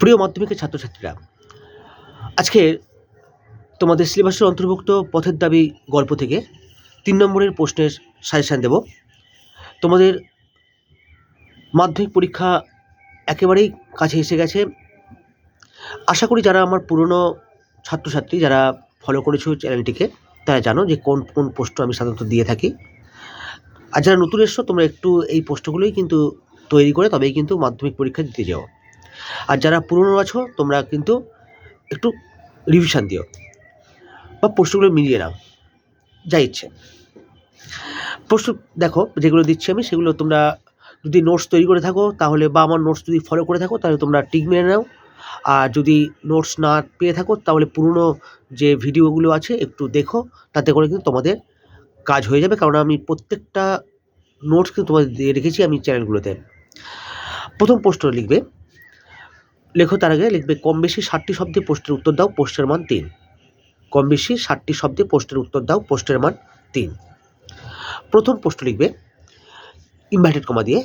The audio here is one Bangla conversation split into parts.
প্রিয় মাধ্যমিকের ছাত্রছাত্রীরা, আজকে তোমাদের সিলেবাসের অন্তর্ভুক্ত পথের দাবি গল্প থেকে তিন নম্বরের প্রশ্নের সাজেশান দেব। তোমাদের মাধ্যমিক পরীক্ষা একেবারেই কাছে এসে গেছে। আশা করি যারা আমার পুরনো ছাত্রছাত্রী, যারা ফলো করেছ চ্যানেলটিকে তারা জানো যে কোন কোন প্রশ্ন আমি সাধারণত দিয়ে থাকি। আর যারা নতুন এসছো, তোমরা একটু এই প্রশ্নগুলোই কিন্তু তৈরি করে তবেই কিন্তু মাধ্যমিক পরীক্ষা দিতে যাও। আর যারা পুরনো আছো, তোমরা কিন্তু একটু রিভিশন দিও বা প্রশ্নগুলো মিলিয়ে নাও, যা ইচ্ছে। প্রশ্ন, দেখো, যেগুলো দিচ্ছি আমি, সেগুলো তোমরা যদি নোটস তৈরি করে থাকো, তাহলে বা আমার নোটস যদি ফলো করে থাকো, তাহলে তোমরা টিক মেরে নাও। আর যদি নোটস না পেয়ে থাকো, তাহলে পুরনো যে ভিডিওগুলো আছে, একটু দেখো, তাতে করে কিন্তু তোমাদের কাজ হয়ে যাবে। কারণ আমি প্রত্যেকটা নোটস কিন্তু তোমাদের দিয়ে রেখেছি, আমি চ্যানেলগুলোতে প্রথম প্রশ্ন লিখবে লেখো, তার আগে লিখবে, কম বেশি ষাটটি শব্দে পোস্টের উত্তর দাও পোস্টের মান তিন। কম বেশি ষাটটি শব্দে পোস্টের উত্তর দাও পোস্টের মান তিন। প্রথম প্রশ্ন লিখবে ইনভার্টেড কমা দিয়ে,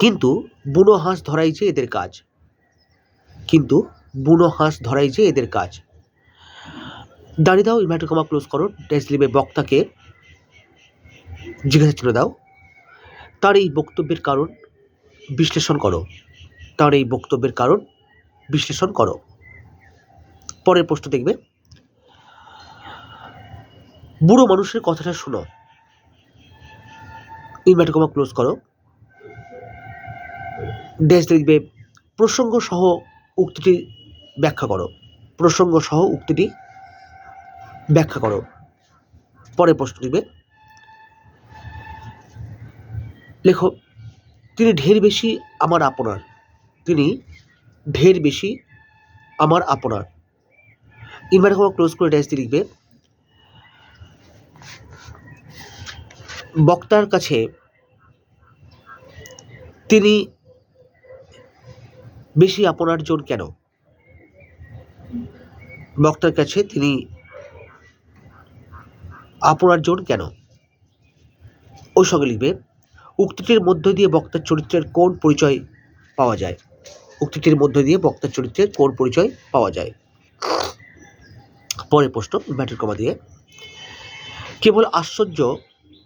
কিন্তু বুনো হাঁস ধরাই যে এদের কাজ। কিন্তু বুনো হাঁস ধরাই যে এদের কাজ। দাঁড়িয়ে দাও ইনভার্টেড কমা ক্লোজ করো ড্যাশ লিখবে বক্তাকে জিজ্ঞাসা চিহ্ন দাও। তার এই বক্তব্যের কারণ বিশ্লেষণ করো। তার এই বক্তব্যের কারণ বিশ্লেষণ করো। পরের প্রশ্ন দেখবে। বুড়ো মানুষের কথাটা শোনো। ইনভার্টার কমা ক্লোজ করো। ড্যাশ দেখবে প্রসঙ্গ সহ উক্তিটি ব্যাখ্যা করো। প্রসঙ্গ সহ উক্তিটি ব্যাখ্যা করো। পরের প্রশ্ন লিখবে লেখো, তিনি ঢের বেশি আমার আপনার। তিনি ঢের বেশি আমার আপনার। ইনভার্টার কমা ক্লোজ করে ড্যাশ দিয়ে লিখবে। বক্তার কাছে তিনি বেশি আপনার জন কেন? বক্তার কাছে তিনি আপনার জন কেন? ওই সঙ্গে লিখবে, উক্তিটির মধ্য দিয়ে বক্তার চরিত্রের কোন পরিচয় পাওয়া যায়? উক্তিটির মধ্য দিয়ে বক্তার চরিত্রের কোন পরিচয় পাওয়া যায়? পরের প্রশ্ন ব্যাটের কমা দিয়ে। কেবল আশ্চর্য,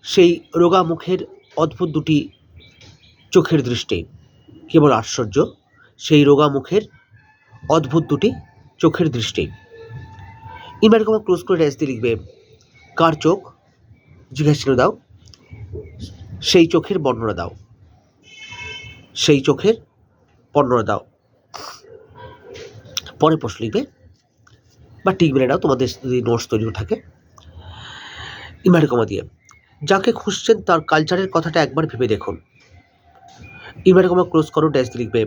সেই রোগা মুখের অদ্ভুত দুটি চোখের দৃষ্টি। কেবল আশ্চর্য, সেই রোগা মুখের অদ্ভুত দুটি চোখের দৃষ্টি। ইনভার্ট কমা ক্লোজ করে ড্যাশ দিয়ে লিখবে, কার চোখ? জিজ্ঞাসা দাও। সেই চোখের বর্ণনা দাও। সেই চোখের বর্ণনা দাও। পরে প্রশ্ন লিখবে, বা টিক মেরে নাও, তোমাদের যদি নোটস তৈরি থাকে। ইনভার্টার কমা দিয়ে, যাকে খুঁজছেন তার কালচারের কথাটা একবার ভেবে দেখুন। ইনভার্টার কমা ক্লোজ করো ড্যাশ লিখবে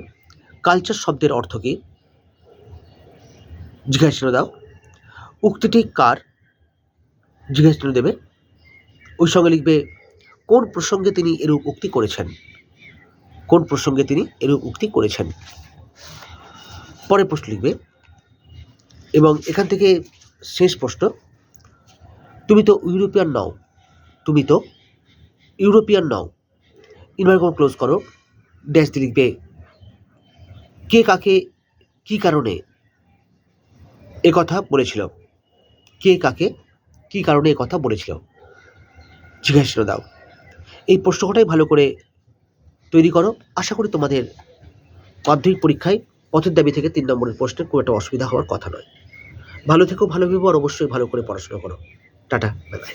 কালচার শব্দের অর্থ কী? জিজ্ঞাসা দাও। উক্তিটি কার? জিজ্ঞাসা দেবে। ওই সঙ্গে লিখবে, কোন প্রসঙ্গে তিনি এরূপ উক্তি করেছেন? কোন প্রসঙ্গে তিনি এরূপ উক্তি করেছেন? পরে প্রশ্ন লিখবে। এবং এখান থেকে শেষ প্রশ্ন। তুমি তো ইউরোপিয়ান নও। তুমি তো ইউরোপিয়ান নও। ইনভার্কম ক্লোজ করো। ড্যাশ দিয়ে লিখবে, কে কাকে কি কারণে এ কথা বলেছিল? কে কাকে কি কারণে এ কথা বলেছিল? জিজ্ঞাসা দাও। এই প্রশ্নটাই ভালো করে তৈরি করো। আশা করি তোমাদের মাধ্যমিক পরীক্ষায় পথের দাবি থেকে তিন নম্বরের প্রশ্নের খুব একটা অসুবিধা হওয়ার কথা নয়। ভালো থেকো, ভালো ভেবো, আর অবশ্যই ভালো করে পড়াশোনা করো। Tata bye bye